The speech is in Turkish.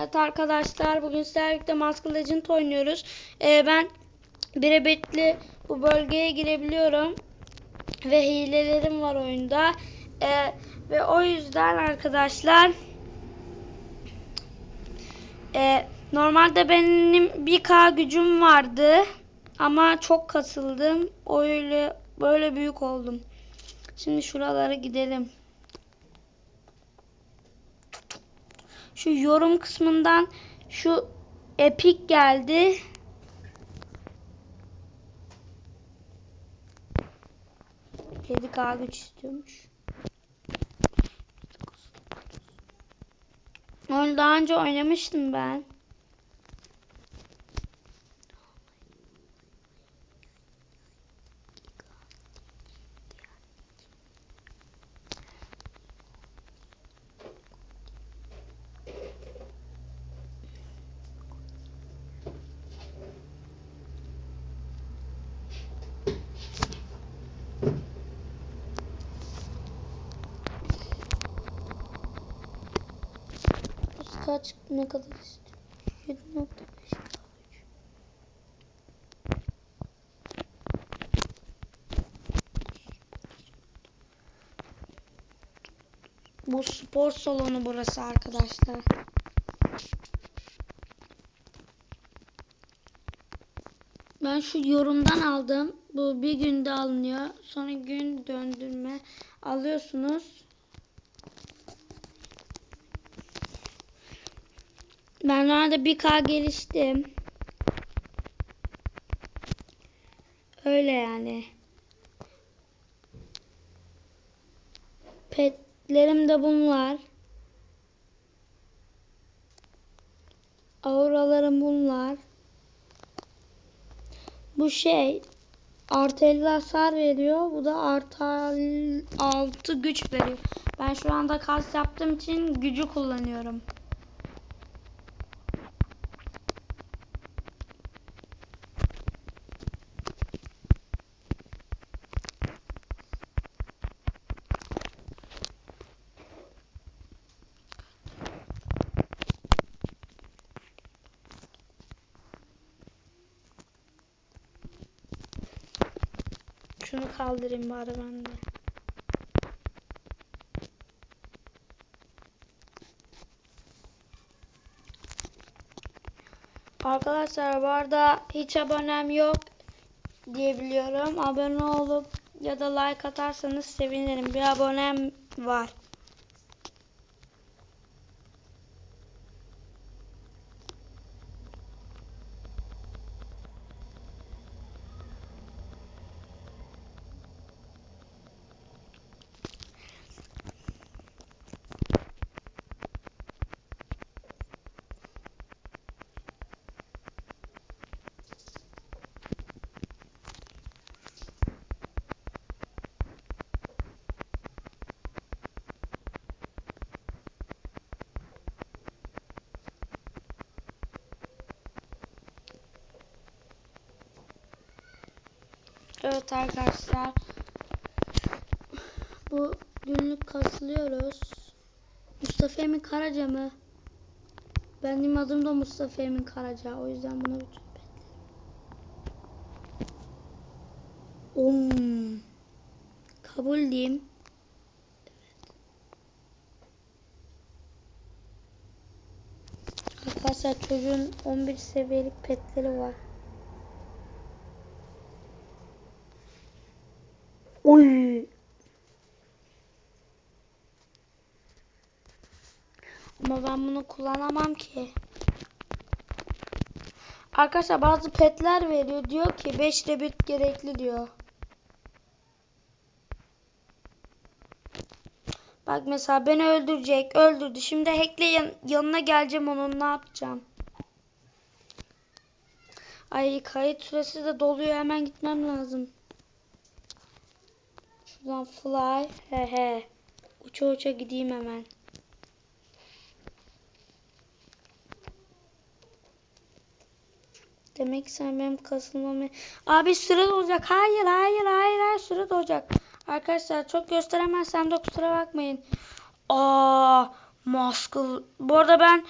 Evet arkadaşlar bugün sizlerle birlikte Mask Legend oynuyoruz. Ee, ben birebetli bu bölgeye girebiliyorum. Ve hilelerim var oyunda. Ee, ve o yüzden arkadaşlar e, normalde benim 1k gücüm vardı. Ama çok kasıldım. Öyle böyle büyük oldum. Şimdi şuralara gidelim. Şu yorum kısmından şu epik geldi. Kedi K güç istiyormuş. Onu daha önce oynamıştım ben. Kaç ne kadar istiyor? 7.5 Bu spor salonu burası arkadaşlar. Ben şu yorumdan aldım. Bu bir günde alınıyor. Sonra gün döndürme alıyorsunuz. Ben orada 1K geliştim. Öyle yani. Petlerim de bunlar. Auralarım bunlar. Bu şey artı 50 hasar veriyor. Bu da artı 6 güç veriyor. Ben şu anda kas yaptığım için gücü kullanıyorum. Şunu kaldırayım bari ben de. Arkadaşlar bu arada hiç abonem yok diyebiliyorum. Abone olup ya da like atarsanız sevinirim. Bir abonem var. Evet arkadaşlar. Bu günlük kasılıyoruz. Mustafa Emin Karaca mı? Benim adım da Mustafa Emin Karaca. O yüzden buna bütün Om. Kabul diyeyim. Evet. Arkadaşlar çocuğun 11 seviyelik petleri var. Oy. Ama ben bunu kullanamam ki. Arkadaşlar bazı petler veriyor. Diyor ki 5 rebit gerekli diyor. Bak mesela beni öldürecek. Öldürdü. Şimdi hackle yan yanına geleceğim onun ne yapacağım? Ay kayıt süresi de doluyor. Hemen gitmem lazım. Şuradan fly. He he. Uça uça gideyim hemen. Demek ki sen benim kasılmamı... Abi süre dolacak. Hayır hayır hayır hayır süre dolacak. Arkadaşlar çok gösteremezsem de kusura bakmayın. Aa, Maskıl. Bu arada ben